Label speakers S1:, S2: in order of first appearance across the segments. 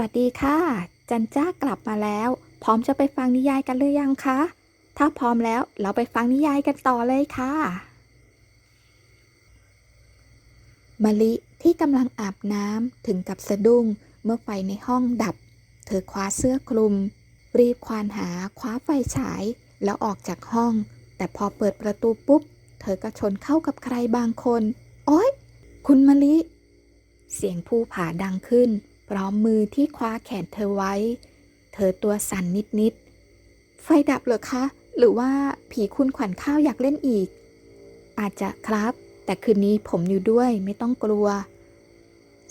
S1: วัสดีค่ะ จันจ้ากลับมาแล้ว พร้อมจะไปฟังนิยายกันหรือยังคะ ถ้าพร้อมแล้วเราไปฟังนิยายกันต่อเลยค่ะมะลิที่กำลังอาบน้ำถึงกับสะดุ้งเมื่อไฟในห้องดับ เธอคว้าเสื้อคลุม รีบควานหาคว้าไฟฉาย แล้วออกจากห้อง แต่พอเปิดประตูปุ๊บ เธอก็ชนเข้ากับใครบางคน โอ๊ย คุณมะลิ เสียงผู้ผาดังขึ้น พร้อมมือที่คว้าแขนเธอไว้ เธอตัวสั่นนิดๆ ไฟดับเหรอคะ หรือว่าผีคุณขวัญข้าวอยากเล่นอีก อาจจะครับ แต่คืนนี้ผมอยู่ด้วยไม่ต้องกลัว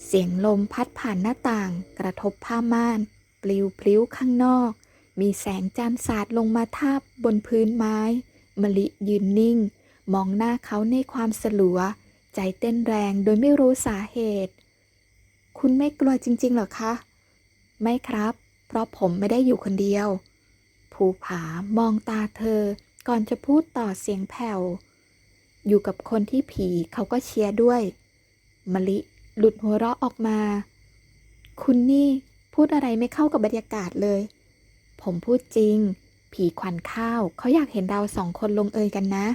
S1: เสียงลมพัดผ่านหน้าต่าง กระทบผ้าม่าน ปลิวพลิ้วข้างนอก มีแสงจันทร์สาดลงมาทาบบนพื้นไม้ มลิยืนนิ่ง มองหน้าเขาในความสลัว ใจเต้นแรงโดยไม่รู้สาเหตุ คุณไม่กลัวจริงๆเหรอคะ ไม่ครับ เพราะผมไม่ได้อยู่คนเดียว ภูผามองตาเธอ ก่อนจะพูดต่อเสียงแผ่ว อยู่กับคนที่ผีเขาก็เชียร์ด้วย มะลิหลุดหัวเราะออกมา คุณนี่พูดอะไรไม่เข้ากับบรรยากาศเลย ผมพูดจริง ผีขวัญข้าว เขาอยากเห็นเราสองคนลงเอยกันนะ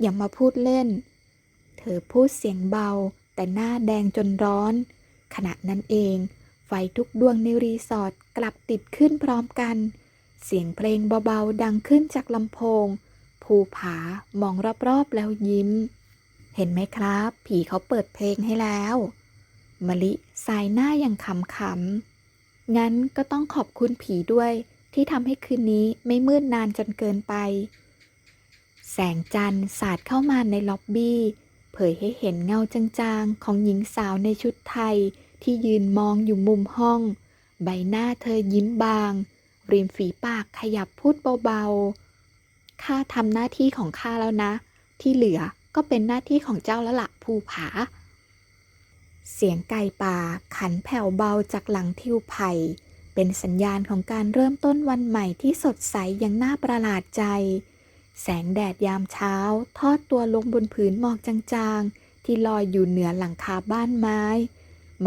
S1: อย่ามาพูดเล่น เธอพูดเสียงเบา แต่หน้าแดงจนร้อน ขณะนั้นเอง ไฟทุกดวงในรีสอร์ทกลับติดขึ้นพร้อมกัน เสียงเพลงเบาๆดังขึ้นจากลำโพง ภูผามองรอบๆแล้วยิ้ม เห็นไหมครับ ผีเขาเปิดเพลงให้แล้ว มะลิสายหน้าอย่างขำๆ งั้นก็ต้องขอบคุณผีด้วยที่ทำให้คืนนี้ไม่มืดนานจนเกินไป แสงจันทร์สาดเข้ามาในล็อบบี้ เผยให้เห็นเงาจางๆ ของหญิงสาวในชุดไทย ที่ยืนมองอยู่มุมห้อง ใบหน้าเธอยิ้มบาง ริมฝีปากขยับพูดเบาๆ ข้าทำหน้าที่ของข้าแล้วนะ ที่เหลือก็เป็นหน้าที่ของเจ้าแล้วละภูผา เสียงไก่ป่าขันแผ่วเบาจากหลังทิวไผ่เป็นสัญญาณของการเริ่มต้นวันใหม่ที่สดใสอย่างน่าประหลาดใจ แสงแดดยามเช้า ทอดตัวลงบนผืนหมอกจางๆ ที่ลอยอยู่เหนือหลังคาบ้านไม้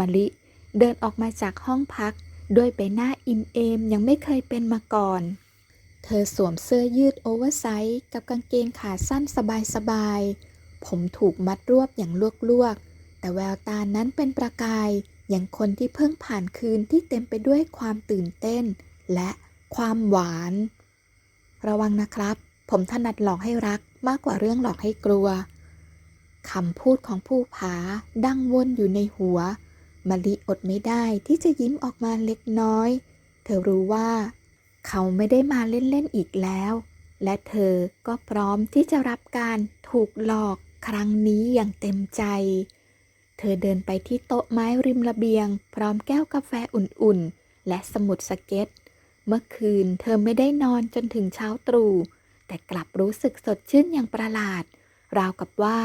S1: มะลิ เดินออกมาจากห้องพัก ด้วยใบหน้าอิ่มเอมยังไม่เคยเป็นมาก่อน เธอสวมเสื้อยืดโอเวอร์ไซส์กับกางเกงขาสั้นสบายๆ ผมถูกมัดรวบอย่างลวกๆ แต่แววตานั้นเป็นประกาย อย่างคนที่เพิ่งผ่านคืนที่เต็มไปด้วยความตื่นเต้น และความหวาน ระวังนะครับ ผมถนัดหลอกให้รักมากกว่าเรื่องหลอกให้กลัวคำพูดของผู้ผาดังวนอยู่ในหัว มะลิอดไม่ได้ที่จะยิ้มออกมาเล็กน้อย เธอรู้ว่า เขาไม่ได้มาเล่น ๆ อีกแล้ว และเธอก็พร้อมที่จะรับการถูกหลอกครั้งนี้อย่างเต็มใจ เธอเดินไปที่โต๊ะไม้ริมระเบียง พร้อมแก้วกาแฟอุ่นๆ และสมุดสเก็ต เมื่อคืนเธอไม่ได้นอนจนถึงเช้าตรู่แต่กลับรู้สึกสดชื่นอย่างประหลาด ราวกับว่า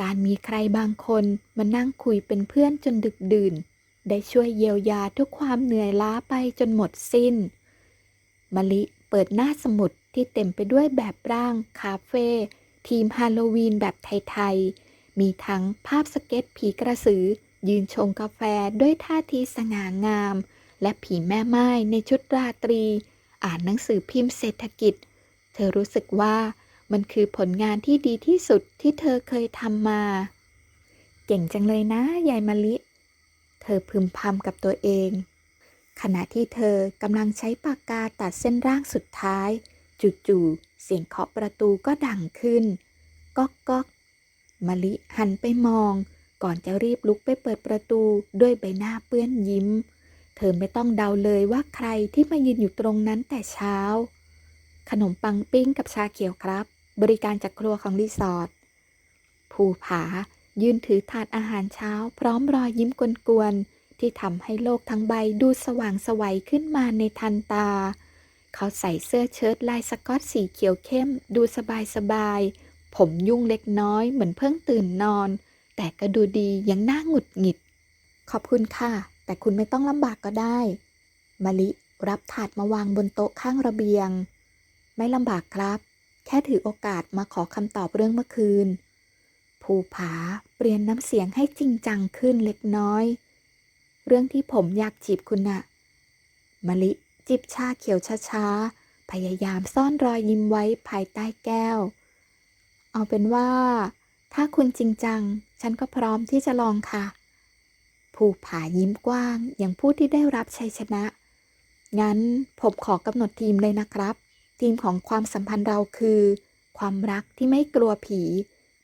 S1: การมีใครบางคนมานั่งคุยเป็นเพื่อนจนดึกดื่น ได้ช่วยเยียวยาทุกความเหนื่อยล้าไปจนหมดสิ้น มะลิเปิดหน้าสมุดที่เต็มไปด้วยแบบร่าง คาเฟ่ทีมฮาโลวีนแบบไทย ๆ มีทั้งภาพสเก็ตผีกระสือ ยืนชงกาแฟด้วยท่าทีสง่างาม และผีแม่ไม้ในชุดราตรี อ่านหนังสือพิมพ์เศรษฐกิจ เธอรู้สึกว่า มันคือผลงานที่ดีที่สุดที่เธอเคยทำมา เก่งจังเลยนะ ยายมะลิ เธอพึมพำกับตัวเอง ขณะที่เธอกำลังใช้ปากกาตัดเส้นร่างสุดท้าย จู่ๆเสียงเคาะประตูก็ดังขึ้น ก๊อกก๊อกมะลิหันไปมอง ก่อนจะรีบลุกไปเปิดประตูด้วยใบหน้าเปื้อนยิ้ม เธอไม่ต้องเดาเลยว่าใครที่มายืนอยู่ตรงนั้นแต่เช้า ขนมปังปิ้งกับชาเขียวครับ บริการจากครัวของรีสอร์ทภูผายืนถือถาดอาหารเช้า พร้อมรอยยิ้มกวนๆที่ทำให้โลกทั้งใบดูสว่างไสวัยขึ้นมาในทันตา เขาใส่เสื้อเชิ้ตลายสกอตสีเขียวเข้ม ดูสบายๆผมยุ่งเล็กน้อยเหมือนเพิ่งตื่นนอน แต่ก็ดูดียังน่าหงุดหงิด ขอบคุณค่ะ แต่คุณไม่ต้องลำบากก็ได้ มะลิรับถาดมาวางบนโต๊ะข้างระเบียง ไม่ลำบากครับ แค่ถือโอกาสมาขอคำตอบเรื่องเมื่อคืน ภูผาเปลี่ยนน้ำเสียงให้จริงจังขึ้นเล็กน้อย เรื่องที่ผมอยากจีบคุณน่ะมะลิจิบชาเขียวช้าๆ พยายามซ่อนรอยยิ้มไว้ภายใต้แก้ว เอาเป็นว่า ถ้าคุณจริงจัง ฉันก็พร้อมที่จะลองค่ะ ภูผายิ้มกว้าง อย่างผู้ที่ได้รับชัยชนะ งั้นผมขอกำหนดทีมเลยนะครับ ทีมของความสัมพันธ์เราคือ ความรักที่ไม่กลัวผี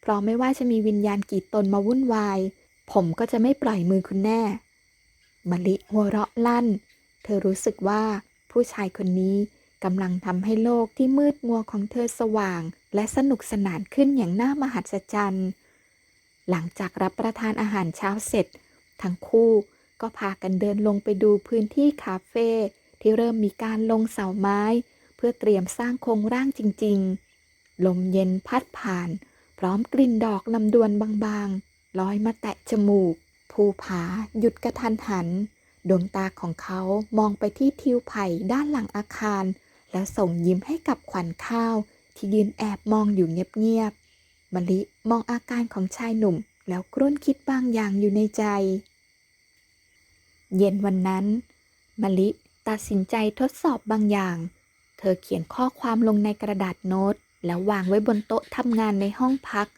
S1: เพราะไม่ว่าจะมีวิญญาณกี่ตนมาวุ่นวาย ผมก็จะไม่ปล่อยมือคุณแน่มะลิหัวเราะลั่น เธอรู้สึกว่าผู้ชายคนนี้กำลังทำให้โลกที่มืดมัวของเธอสว่าง และสนุกสนานขึ้นอย่างน่ามหัศจรรย์ หลังจากรับประทานอาหารเช้าเสร็จ ทั้งคู่ก็พากันเดินลงไปดูพื้นที่คาเฟ่ที่เริ่มมีการลงเสาไม้ พื่อเตรียมสร้างโครงร่างจริง ๆ ลมเย็นพัดผ่าน พร้อมกลิ่นดอกลำดวนบางๆลอยมาแตะจมูก ภูผาหยุดกระทันหัน ดวงตาของเขามองไปที่ทิวไผ่ด้านหลังอาคาร แล้วส่งยิ้มให้กับขวัญข้าว ที่ยืนแอบมองอยู่เงียบๆมะลิมองอาการของชายหนุ่ม แล้วครุ่นคิดบางอย่างอยู่ในใจ เย็นวันนั้นมะลิตัดสินใจทดสอบบางอย่าง เธอเขียนข้อความลงในกระดาษโน้ต แล้ววางไว้บนโต๊ะทำงานในห้องพัก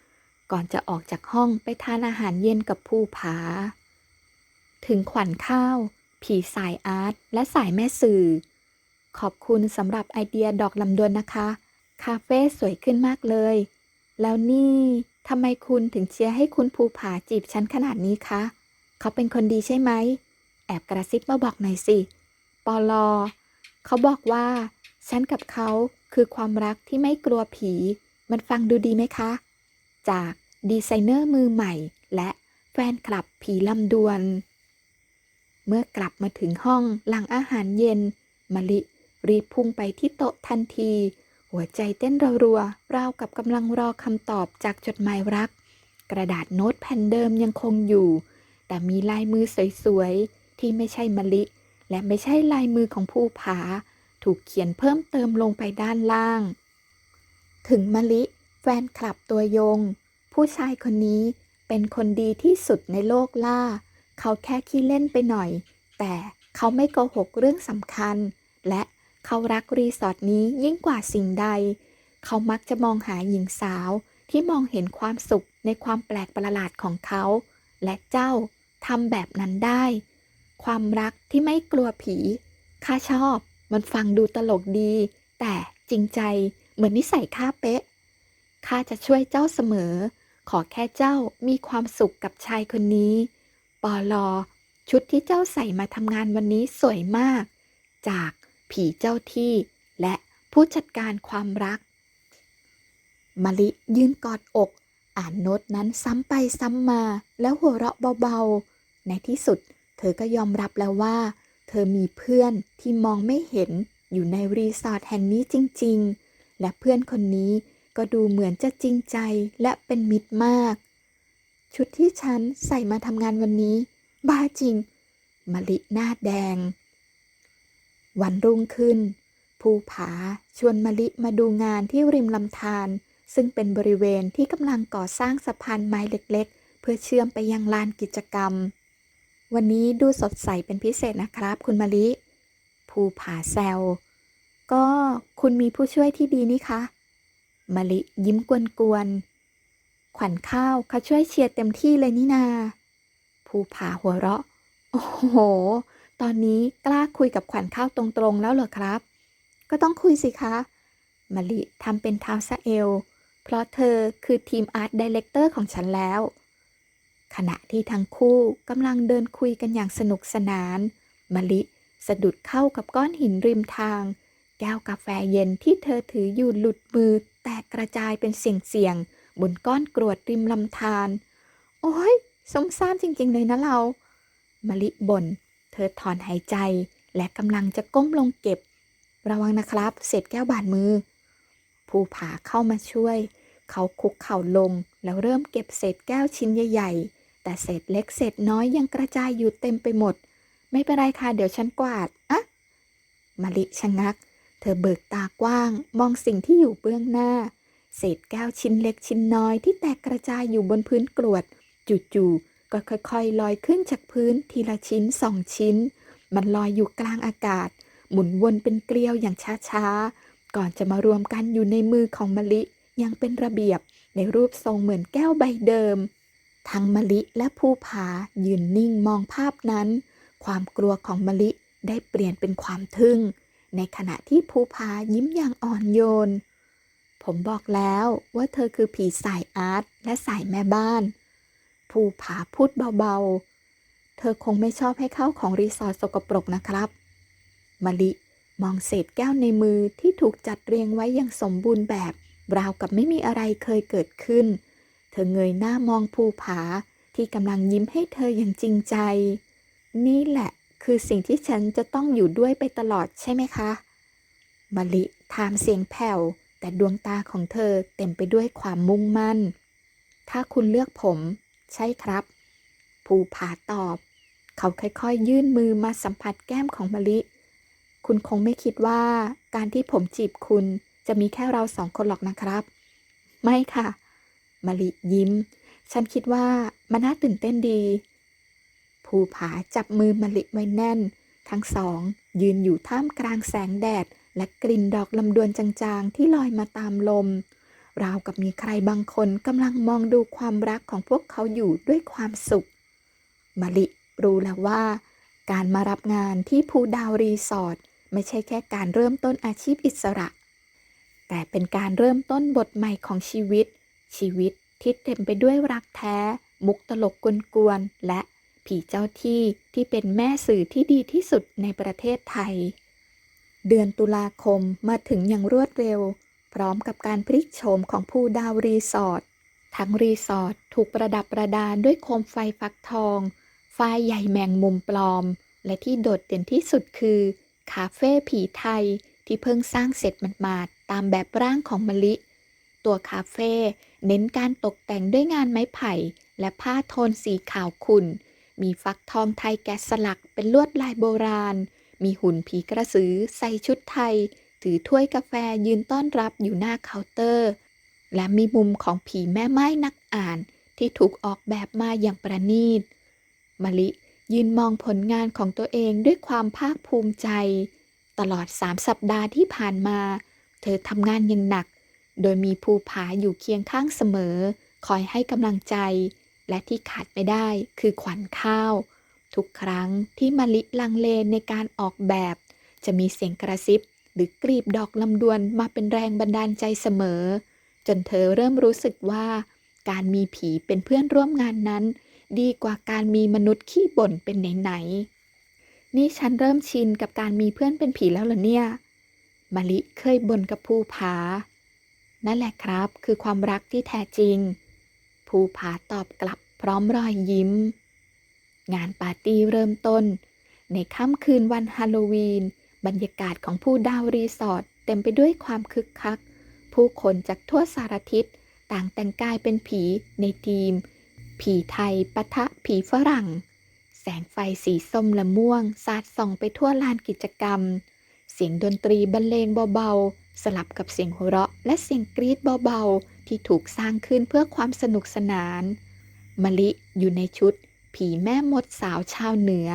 S1: ก่อนจะออกจากห้องไปทานอาหารเย็นกับภูผา ถึงขวัญข้าว ผีสายอาร์ตและสายแม่สื่อ ขอบคุณสำหรับไอเดียดอกลำดวนนะคะ คาเฟ่สวยขึ้นมากเลย แล้วนี่ทำไมคุณถึงเชียร์ให้คุณภูผาจีบฉันขนาดนี้คะ เขาเป็นคนดีใช่ไหม แอบกระซิบมาบอกหน่อยสิ ปอลอ เขาบอกว่า ฉันกับเขาคือความรักที่ไม่กลัวผี มันฟังดูดีไหมคะ จากดีไซเนอร์มือใหม่ และแฟนคลับผีลำดวน เมื่อกลับมาถึงห้องหลังอาหารเย็นมะลิรีบพุ่งไปที่โต๊ะทันที หัวใจเต้นรัวๆราวกับกำลังรอคำตอบจากจดหมายรัก กระดาษโน้ตแผ่นเดิมยังคงอยู่ แต่มีลายมือสวยๆ ที่ไม่ใช่มะลิ และไม่ใช่ลายมือของผู้ผา ถูกเขียนเพิ่มเติมลงไปด้านล่าง ถึงมะลิ แฟนคลับตัวยง ผู้ชายคนนี้เป็นคนดีที่สุดในโลกล่า เขาแค่ขี้เล่นไปหน่อย แต่เขาไม่โกหกเรื่องสำคัญ และเขารักรีสอร์ทนี้ยิ่งกว่าสิ่งใด เขามักจะมองหาหญิงสาวที่มองเห็นความสุขในความแปลกประหลาดของเขา และเจ้าทำแบบนั้นได้ ความรักที่ไม่กลัวผี ข้าชอบ มันฟังดูตลกดี แต่จริงใจเหมือนนิสัยข้าเป๊ะ ข้าจะช่วยเจ้าเสมอ ขอแค่เจ้ามีความสุขกับชายคนนี้ ปอลอ ชุดที่เจ้าใส่มาทำงานวันนี้สวยมาก จากผีเจ้าที่และผู้จัดการความรัก มะลิยืนกอดอก อ่านโน้ตนั้นซ้ำไปซ้ำมาแล้วหัวเราะเบาๆ ในที่สุด เธอก็ยอมรับแล้วว่า อมีเพื่อนที่มองไม่เห็นอยู่ในรีสอร์ทแห่งนี้จริงๆ และเพื่อนคนนี้ก็ดูเหมือนจะจริงใจและเป็นมิตรมาก ชุดที่ฉันใส่มาทำงานวันนี้ บ้าจริงมะลิหน้าแดง วันรุ่งขึ้น ภูผาชวนมะลิมาดูงานที่ริมลำธารซึ่งเป็นบริเวณที่กำลังก่อสร้างสะพานไม้เล็ก ๆ เพื่อเชื่อมไปยังลานกิจกรรม วันนี้ดูสดใสเป็นพิเศษนะครับ คุณมะลิ ภูผาแซว ก็คุณมีผู้ช่วยที่ดีนี่คะมะลิยิ้มกวนๆ ขวัญข้าวเขาช่วยเชียร์เต็มที่เลยนี่นา ภูผาหัวเราะ โอ้โห ตอนนี้กล้าคุยกับขวัญข้าวตรงๆ แล้วเหรอครับ ก็ต้องคุยสิคะมะลิทำเป็นเท้าสะเอล เพราะเธอคือทีมอาร์ตดีเลกเตอร์ของฉันแล้ว ขณะที่ทั้งคู่กำลังเดินคุยกันอย่างสนุกสนานมะลิสะดุดเข้ากับก้อนหินริมทาง แก้วกาแฟเย็นที่เธอถืออยู่หลุดมือ แตกกระจายเป็นเสียงๆบนก้อนกรวดริมลำธารโอ้ยสมซ่ามจริงๆเลยนะเรามะลิบน่นเธอถอนหายใจและกำลังจะก้มลงเก็บ ระวังนะครับเศษแก้วบาดมือ ภูผาเข้ามาช่วย เขาคุกเข่าลงแล้วเริ่มเก็บเศษแก้วชิ้นใหญ่ๆ แต่เศษเล็กเศษน้อยยังกระจายอยู่เต็มไปหมด ไม่เป็นไรค่ะเดี๋ยวฉันกวาดอะมะลิชะงัก เธอเบิกตากว้าง มองสิ่งที่อยู่เบื้องหน้า เศษแก้วชิ้นเล็กชิ้นน้อยที่แตกกระจายอยู่บนพื้นกรวด จู่ๆก็ค่อยๆ ลอยขึ้นจากพื้นทีละชิ้นสองชิ้น มันลอยอยู่กลางอากาศ หมุนวนเป็นเกลียวอย่างช้าๆ ก่อนจะมารวมกันอยู่ในมือของมะลิยังเป็นระเบียบในรูปทรงเหมือนแก้วใบเดิม ทั้งมะลิและภูผายืนนิ่งมองภาพนั้น ความกลัวของมะลิได้เปลี่ยนเป็นความทึ่ง ในขณะที่ภูผายิ้มอย่างอ่อนโยน ผมบอกแล้วว่าเธอคือผีสายอาร์ตและสายแม่บ้าน ภูผาพูดเบาๆ เธอคงไม่ชอบให้เข้าของรีสอร์ทสกปรกนะครับ มะลิมองเศษแก้วในมือที่ถูกจัดเรียงไว้อย่างสมบูรณ์แบบ ราวกับไม่มีอะไรเคยเกิดขึ้น เธอเงยหน้ามองภูผาที่กำลังยิ้มให้เธออย่างจริงใจ นี่แหละคือสิ่งที่ฉันจะต้องอยู่ด้วยไปตลอดใช่ไหมคะมะลิถามเสียงแผ่ว แต่ดวงตาของเธอเต็มไปด้วยความมุ่งมั่น ถ้าคุณเลือกผม ใช่ครับ ภูผาตอบ เขาค่อยๆ ยื่นมือมาสัมผัสแก้มของมะลิ คุณคงไม่คิดว่าการที่ผมจีบคุณจะมีแค่เราสองคนหรอกนะครับ ไม่ค่ะ มะลิยิ้ม ฉันคิดว่ามันน่าตื่นเต้นดี ภูผาจับมือมะลิไว้แน่น ทั้งสอง ยืนอยู่ท่ามกลางแสงแดด และกลิ่นดอกลำดวนจางๆ ที่ลอยมาตามลม ราวกับมีใครบางคนกำลังมองดูความรักของพวกเขาอยู่ด้วยความสุขมะลิรู้แล้วว่า การมารับงานที่ภูดาวรีสอร์ทไม่ใช่แค่การเริ่มต้นอาชีพอิสระ แต่เป็นการเริ่มต้นบทใหม่ของชีวิต ชีวิตที่เต็มไปด้วยรักแท้ มุกตลกกวนๆและผีเจ้าที่ที่เป็นแม่สื่อที่ดีที่สุดในประเทศไทย เดือนตุลาคมมาถึงอย่างรวดเร็ว พร้อมกับการพลิกโฉมของภูดาวรีสอร์ททั้งรีสอร์ทถูกประดับประดาด้วยโคมไฟฟักทองฝ้ายใหญ่แมงมุมปลอม และที่โดดเด่นที่สุดคือ คาเฟ่ผีไทยที่เพิ่งสร้างเสร็จหมาดๆตามแบบร่างของมะลิ ตัวคาเฟ่ เน้นการตกแต่งด้วยงานไม้ไผ่ และผ้าโทนสีขาวขุ่น มีฟักทองไทยแกะสลักเป็นลวดลายโบราณ มีหุ่นผีกระสือใส่ชุดไทย ถือถ้วยกาแฟยืนต้อนรับอยู่หน้าเคาน์เตอร์ และมีมุมของผีแม่ไม้นักอ่านที่ถูกออกแบบมาอย่างประณีตมะลิยืนมองผลงานของตัวเองด้วยความภาคภูมิใจ ตลอดสามสัปดาห์ที่ผ่านมา เธอทำงานอย่างหนัก โดยมีภูผาอยู่เคียงข้างเสมอ คอยให้กำลังใจ และที่ขาดไม่ได้คือขวัญข้าว ทุกครั้งที่มะลิลังเลในการออกแบบ จะมีเสียงกระซิบ หรือกรีบดอกลำดวนมาเป็นแรงบันดาลใจเสมอ จนเธอเริ่มรู้สึกว่า การมีผีเป็นเพื่อนร่วมงานนั้น ดีกว่าการมีมนุษย์ขี้บ่นเป็นไหนๆนี่ฉันเริ่มชินกับการมีเพื่อนเป็นผีแล้วเหรอเนี่ยมะลิเคยบ่นกับภูผา นั่นแหละครับ คือความรักที่แท้จริง ภูผาตอบกลับพร้อมรอยยิ้ม งานปาร์ตี้เริ่มต้น ในค่ำคืนวันฮาโลวีน บรรยากาศของผู้ดาวรีสอร์ทเต็มไปด้วยความคึกคัก ผู้คนจากทั่วสารทิศ ต่างแต่งกายเป็นผีในทีม ผีไทยปะทะผีฝรั่ง แสงไฟสีส้มและม่วง สาดส่องไปทั่วลานกิจกรรม เสียงดนตรีบรรเลงเบาๆ สลับกับเสียงหัวเราะและเสียงกรี๊ดเบาๆ ที่ถูกสร้างขึ้นเพื่อความสนุกสนาน มะลิอยู่ในชุด ผีแม่มดสาวชาวเหนือ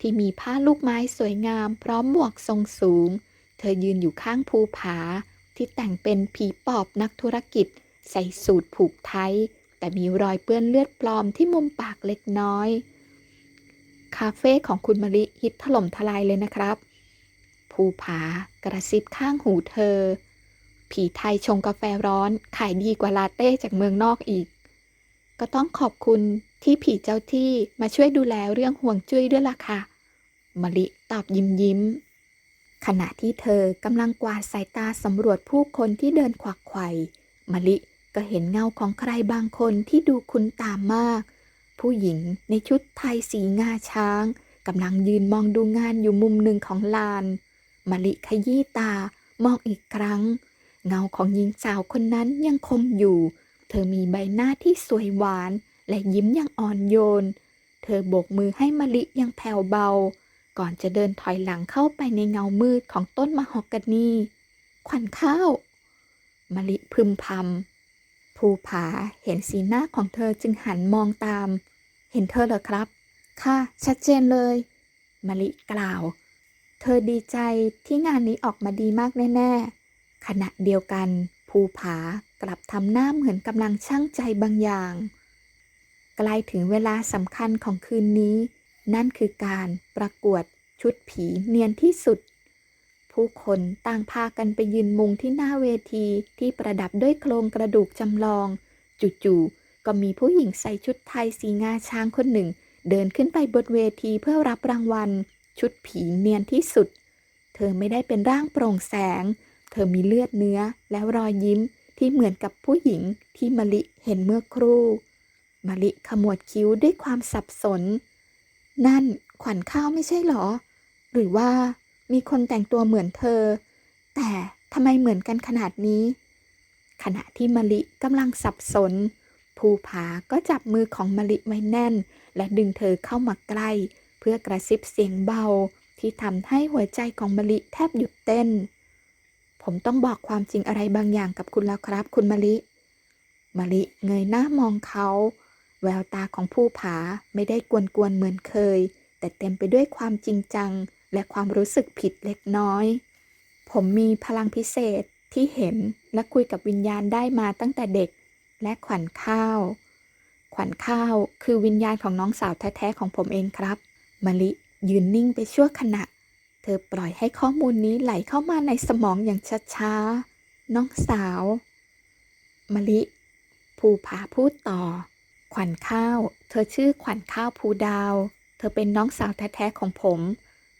S1: ที่มีผ้าลูกไม้สวยงาม พร้อมหมวกทรงสูง เธอยืนอยู่ข้างภูผา ที่แต่งเป็นผีปอบนักธุรกิจ ใส่สูทผูกไทย แต่มีรอยเปื้อนเลือดปลอมที่มุมปากเล็กน้อย คาเฟ่ของคุณมะลิฮิตถล่มทลายเลยนะครับ ภูผากระซิบข้างหูเธอ ผีไทยชงกาแฟร้อนขายดีกว่าลาเต้จากเมืองนอกอีก ก็ต้องขอบคุณที่ผีเจ้าที่มาช่วยดูแลเรื่องห่วงจุ้ยด้วยล่ะค่ะมะลิตอบยิ้มยิ้ม ขณะที่เธอกำลังกวาดสายตาสำรวจผู้คนที่เดินขวักไขว่มะลิก็เห็นเงาของใครบางคนที่ดูคุ้นตามมาก ผู้หญิงในชุดไทยสีงาช้างกำลังยืนมองดูงานอยู่มุมหนึ่งของลาน มะลิขยี้ตามองอีกครั้ง เงาของหญิงสาวคนนั้นยังคงอยู่ เธอมีใบหน้าที่สวยหวาน และยิ้มอย่างอ่อนโยน เธอโบกมือให้มะลิยังแผ่วเบา ก่อนจะเดินถอยหลังเข้าไปในเงามืดของต้นมะฮอกกานี ขวัญข้าวมะลิพึมพำภูผาเห็นสีหน้าของเธอจึงหันมองตาม เห็นเธอเหรอครับ ค่ะ ชัดเจนเลยมะลิกล่าว เธอดีใจที่งานนี้ออกมาดีมากแน่ๆ ขณะเดียวกัน ภูผากลับทำหน้าเหมือนกำลังช่างใจบางอย่าง ใกล้ถึงเวลาสำคัญของคืนนี้ นั่นคือการประกวดชุดผีเนียนที่สุด ผู้คนต่างพากันไปยืนมุงที่หน้าเวทีที่ประดับด้วยโครงกระดูกจำลอง จู่ๆก็มีผู้หญิงใส่ชุดไทยสีงาช้างคนหนึ่ง เดินขึ้นไปบนเวทีเพื่อรับรางวัล ชุดผีเนียนที่สุด เธอไม่ได้เป็นร่างโปร่งแสง เธอมีเลือดเนื้อและรอยยิ้มที่เหมือนกับผู้หญิงที่มะลิเห็นเมื่อครู่มะลิขมวดคิ้วด้วยความสับสน นั่นขวัญข้าวไม่ใช่หรอ หรือว่ามีคนแต่งตัวเหมือนเธอ แต่ทำไมเหมือนกันขนาดนี้ ขณะที่มะลิกำลังสับสน ภูผาก็จับมือของมะลิไว้แน่น และดึงเธอเข้ามาใกล้ พื่อกระซิบเสียงเบาที่ทำให้หัวใจของมะลิแทบหยุดเต้น ผมต้องบอกความจริงอะไรบางอย่างกับคุณแล้วครับ คุณมะลิ มะลิเงยหน้ามองเขา แววตาของผู้ผาไม่ได้กวนๆเหมือนเคย แต่เต็มไปด้วยความจริงจัง และความรู้สึกผิดเล็กน้อย ผมมีพลังพิเศษที่เห็นและคุยกับวิญญาณได้มาตั้งแต่เด็ก และขวัญข้าว ขวัญข้าวคือวิญญาณของน้องสาวแท้ๆของผมเองครับ มะลิยืนนิ่งไปชั่วขณะ เธอปล่อยให้ข้อมูลนี้ไหลเข้ามาในสมองอย่างช้าๆ น้องสาว มะลิ ภูผาพูดต่อ ขวัญข้าว เธอชื่อขวัญข้าวภูดาว เธอเป็นน้องสาวแท้ๆของผม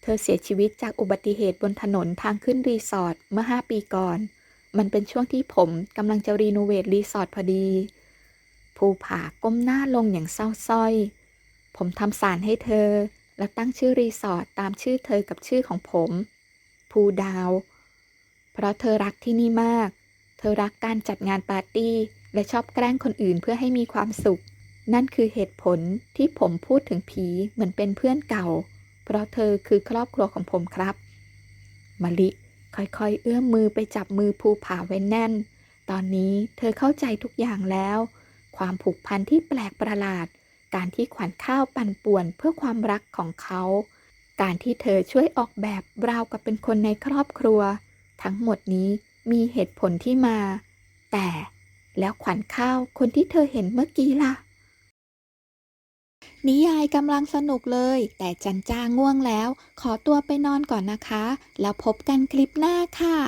S1: เธอเสียชีวิตจากอุบัติเหตุบนถนนทางขึ้นรีสอร์ทเมื่อ 5 ปีก่อน มันเป็นช่วงที่ผมกำลังจะรีโนเวทรีสอร์ทพอดี ภูผาก้มหน้าลงอย่างเศร้าสร้อย ผมทำสารให้เธอ และตั้งชื่อรีสอร์ทตามชื่อเธอกับชื่อของผมภูดาว เพราะเธอรักที่นี่มาก เธอรักการจัดงานปาร์ตี้ และชอบแกล้งคนอื่นเพื่อให้มีความสุข นั่นคือเหตุผลที่ผมพูดถึงผีเหมือนเป็นเพื่อนเก่า เพราะเธอคือครอบครัวของผมครับมะลิค่อยๆ เอื้อมมือไปจับมือภูผาไว้แน่น ตอนนี้เธอเข้าใจทุกอย่างแล้ว ความผูกพันที่แปลกประหลาด การที่ขวัญข้าวปั่นป่วนเพื่อความรักของเขา การที่เธอช่วยออกแบบราวกับเป็นคนในครอบครัว ทั้งหมดนี้มีเหตุผลที่มา แต่แล้วขวัญข้าวคนที่เธอเห็นเมื่อกี้ล่ะ นิยายกำลังสนุกเลย แต่จันจ้าง่วงแล้ว ขอตัวไปนอนก่อนนะคะ แล้วพบกันคลิปหน้าค่ะ